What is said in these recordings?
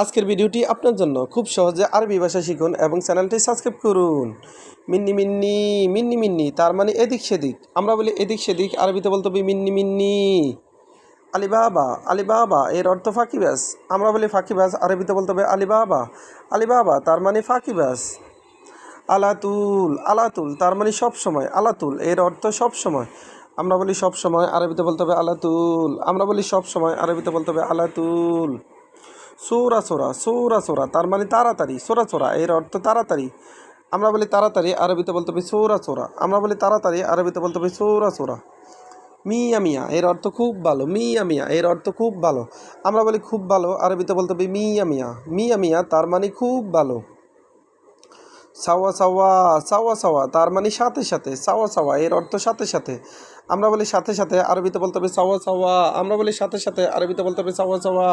আজকের ভিডিওটি আপনার জন্য। খুব সহজে আরবি ভাষা শিখুন এবং চ্যানেলটি সাবস্ক্রাইব করুন। মিন্নি মিন্নি মিন্নি মিন্নি, তার মানে এদিক সেদিক। আমরা বলি এদিক সেদিক, আরবিতে বলতে হবে মিন্নি মিন্নি। আলিবাবা আলিবাবা, এর অর্থ ফাঁকিবাস আমরা বলি ফাঁকিবাস আরবিতে বলতে হবে আলিবাবা। আলিবাবা, তার মানে ফাঁকিবাস আলাতুল আলাতুল, তার মানে সব সময়। আলাতুল, এর অর্থ সব সময়। আমরা বলি সব সময়, আরবিতে বলতে হবে আলাতুল। আমরা বলি সব সময়, আরবিতে বলতে হবে আলাতুল। সোরা সোরা সোরা সোরা, তার মানে তাড়াতাড়ি, সোরা সোরা, এর অর্থ তাড়াতাড়ি। আমরা বলি তাড়াতাড়ি, আরবিতে বলতে হবে সোরা সোরা। আমরা বলি তাড়াতাড়ি, আরবিতে বলতে হবে সোরা সোরা। মিয়া মিয়া, এর অর্থ খুব ভালো, মিয়া মিয়া, এর অর্থ খুব ভালো। আমরা বলি খুব ভালো, আরবিতে বলতে হবে মিয়া মিয়া। মিয়া মিয়া, তার মানে খুব ভালো। সাওয়া সাওয়া সাওয়া সাওয়া, তার মানে সাথে সাথে, সাওয়া সাওয়া, এর অর্থ সাথে সাথে। আমরা বলি সাথে সাথে, আরবিতে বলতে হবে সাওয়া সাওয়া। আমরা বলি সাথে সাথে, আরবিতে বলতে হবে সাওয়া সাওয়া।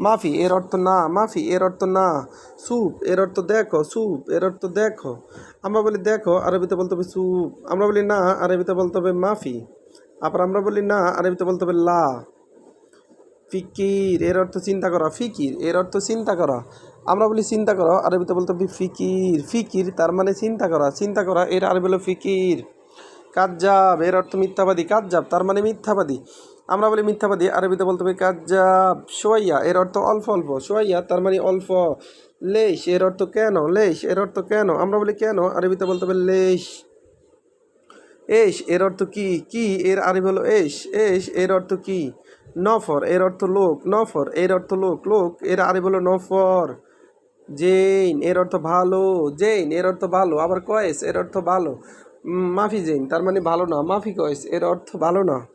মাফি, এর অর্থ না, মাফি, এর অর্থ না। স্যুপ এর অর্থ দেখো স্যুপ এর অর্থ দেখো। আমরা বলি দেখো, আরবিতে বলতে হবে স্যুপ আমরা বলি না, আরবিতে বলতে হবে মাফি। আবার আমরা বলি না, আরবিতে বলতে হবে লা। ফিকির, এর অর্থ চিন্তা করা, ফিকির, এর অর্থ চিন্তা করা। আমরা বলি চিন্তা করা, আরবিতে বলতে হবে ফিকির। ফিকির তার মানে চিন্তা করা। চিন্তা করা, এর আরবি হলো ফিকির। কাজ্জাব, এর অর্থ মিথ্যাবাদী। কাজ্জাব তার মানে মিথ্যাবাদী। আমরা বলি মিথ্যাবাদী, আরবিতে বলতে হবে কাজ্জাব। সোয়াইয়া, এর অর্থ অল্প অল্প। সোয়াইয়া তার মানে অল্প। লেশ এর অর্থ কেন? লেশ এর অর্থ কেন? আমরা বলি কেন? আরবিতে বলতে হবে লেশ এস এর অর্থ কি? কি? এর আরবি হলো এস এস এর অর্থ কি? নফর, এর অর্থ লোক। নফর, এর অর্থ লোক। লোক, এর আরবি হলো নফর। জেইন, এর অর্থ ভালো। জেইন, এর অর্থ ভালো। আবার কয়েস, এর অর্থ ভালো। মাফি জেইন, তার মানে ভালো না। মাফি কয়েস, এর অর্থ ভালো না।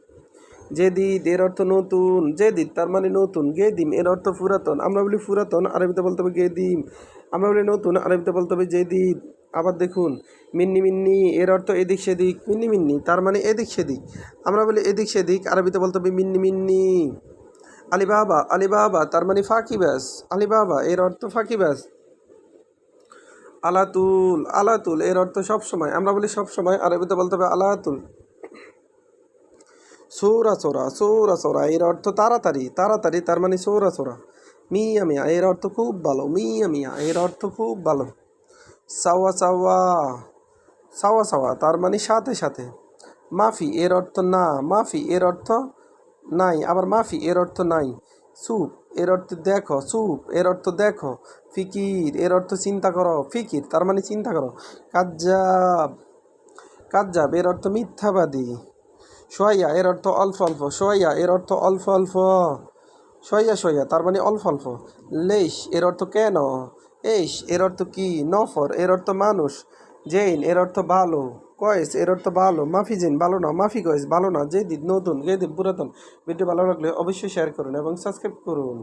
জেদিদ, এর অর্থ নতুন। জেদিদ, তার মানে নতুন। গেদিম, এর অর্থ পুরাতন। আমরা বলি পুরাতন, আরবিতে বলতে হবে গেদিম। আমরা বলি নতুন, আরবিতে বলতে হবে জেদিদ। আবার দেখুন, মিন্নি মিন্নি, এর অর্থ এদিক সেদিক, মিন্নি মিন্নি, তার মানে এদিক সেদিক। আমরা বলি এদিক সেদিক, আরবিতে বলতে হবে মিন্নি মিন্নি। আলিবাবা আলিবাবা, তার মানে ফাঁকিবাস আলিবাবা, এর অর্থ ফাঁকিবাস আলাতুল আলাতুল, এর অর্থ সব সময়। আমরা বলি সব সময়, আরবিতে বলতে হবে আলাতুল। সৌরা সোরা সৌরা সোরা, এর অর্থ তাড়াতাড়ি তাড়াতাড়ি তার মানে সৌরা সোরা। মিয়া মিয়া, এর অর্থ খুব ভালো, মিয়া মিয়া, এর অর্থ খুব ভালো। সাওয়া সাওয়া সাওয়া সাওয়া, তার মানে সাথে সাথে। মাফি, এর অর্থ না, মাফি, এর অর্থ নাই আবার মাফি এর অর্থ নাই সুপ এর অর্থ দেখো সুপ এর অর্থ দেখো ফিকির এর অর্থ চিন্তা করো ফিকির তার মানে চিন্তা করো কাজ্জাব কাজ্জাব এর অর্থ মিথ্যাবাদী সোয়াইয়া এর অর্থ অল্প অল্প সোয়াইয়া এর অর্থ অল্প অল্প সোয়াইয়া সোয়াইয়া তার মানে অল্প অল্প লেশ এর অর্থ কেন এস এর অর্থ কি নফর এর অর্থ মানুষ জেইন এর অর্থ ভালো কয়েস এর অর্থ ভালো। মাফি জিন, ভালো না। মাফি কয়েস, ভালো না। জেদিদ নতুন গেদিদ পুরাতন, ভিডিও ভালো লাগলে অবশ্যই শেয়ার করুন এবং সাবস্ক্রাইব করুন।